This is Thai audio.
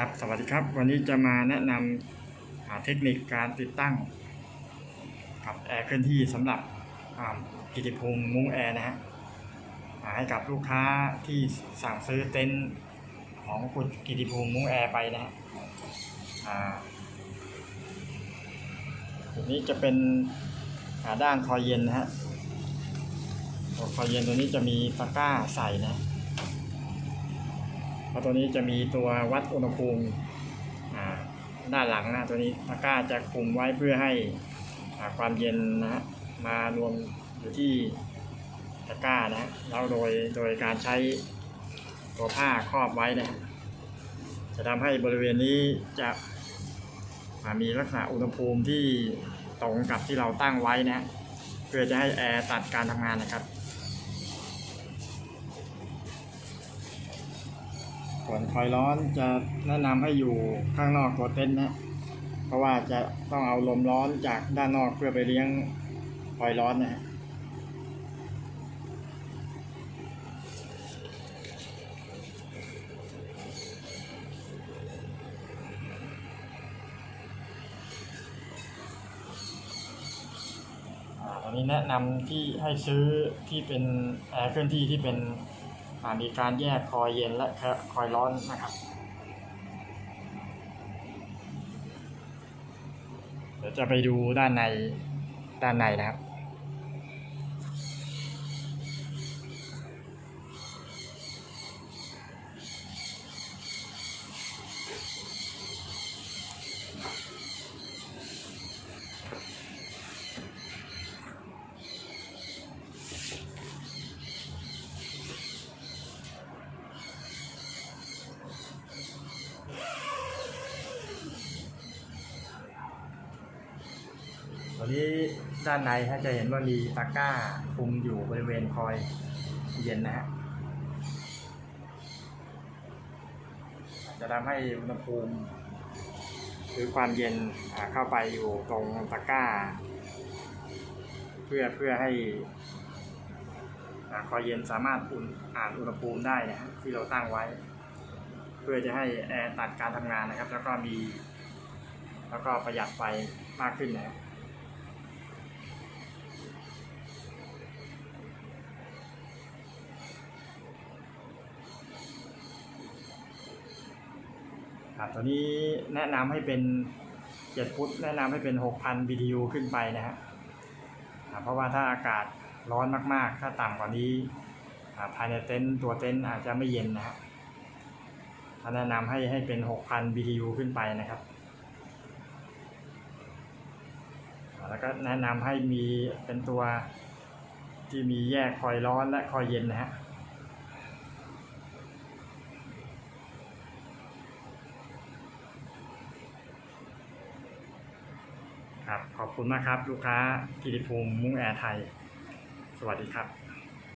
ครับสวัสดีครับ วันนี้จะมาแนะนำอ่าเทคนิคการติดตั้งกับแอร์เคลื่อนที่สำหรับกิติภูมิมุ้งแอร์นะฮะอ่าให้กับลูกค้าที่สั่งซื้อเต็นท์ของคุณกิติภูมิมุ้งแอร์ไปนะฮะอ่าตัวนี้จะเป็นอ่าด้านคอยเย็นนะฮะตัวคอยเย็นตัวนี้จะมีตะกร้าใส่นะ ราะตัวนี้จะมีตัววัดอุณหภูมิด้านหลังนะตัวนี้ตะกร้าจะคุมไว้เพื่อให้ความเย็นนะฮะมารวมอยู่ที่ตะกร้านะฮะแล้วโดยโดยการใช้ตัวผ้าครอบไว้นะจะทำให้บริเวณนี้จะมีลักษณะอุณหภูมิที่ตรงกับที่เราตั้งไว้นะฮะเพื่อจะให้แอร์ตัดการทำงานนะครับ ส่วนคอยร้อนจะแนะนำให้อยู่ข้างนอกตัวเต็นท์นะเพราะว่าจะต้องเอาลมร้อนจากด้านนอกเพื่อไปเลี้ยงคอยร้อนนะฮะตอนนี้แนะนำที่ให้ซื้อที่เป็นแอร์เคลื่อนที่ที่เป็น มีการแยกคอยเย็นและคอยร้อนนะครับ เดี๋ยวจะไปดูด้านในด้านในนะครับ ตอนนี้ด้านในฮะจะเห็นว่ามีตะกร้าคุมอยู่บริเวณคอยเย็นนะฮะจะทำให้อุณหภูมิหรือความเย็นเข้าไปอยู่ตรงตะกร้า เพื่อเพื่อให้คอยเย็นสามารถอุ่นอ่านอุณหภูมิได้นะฮะที่เราตั้งไว้ เพื่อจะให้แอร์ตัดการทำงานนะครับ แล้วก็มี แล้วก็ประหยัดไฟมากขึ้นนะครับ ครับตัวนี้แนะนำให้เป็น7ฟุต แนะนำให้เป็น 6,000 BTU ขึ้นไปนะฮะอ่าเพราะว่าถ้าอากาศร้อนมากๆ ถ้าต่ำกว่านี้อ่าภายในเต็นท์ตัวเต็นท์อาจจะไม่เย็นนะฮะถ้าแนะนำให้ให้เป็น 6,000 BTU ขึ้นไปนะครับอ่าแล้วก็แนะนำให้มีเป็นตัวที่มีแยกคอยร้อนและคอยเย็นนะฮะ ครับขอบคุณมากครับ ลูกค้ากิติภูมิมุ้งแอร์ไทย สวัสดีครับ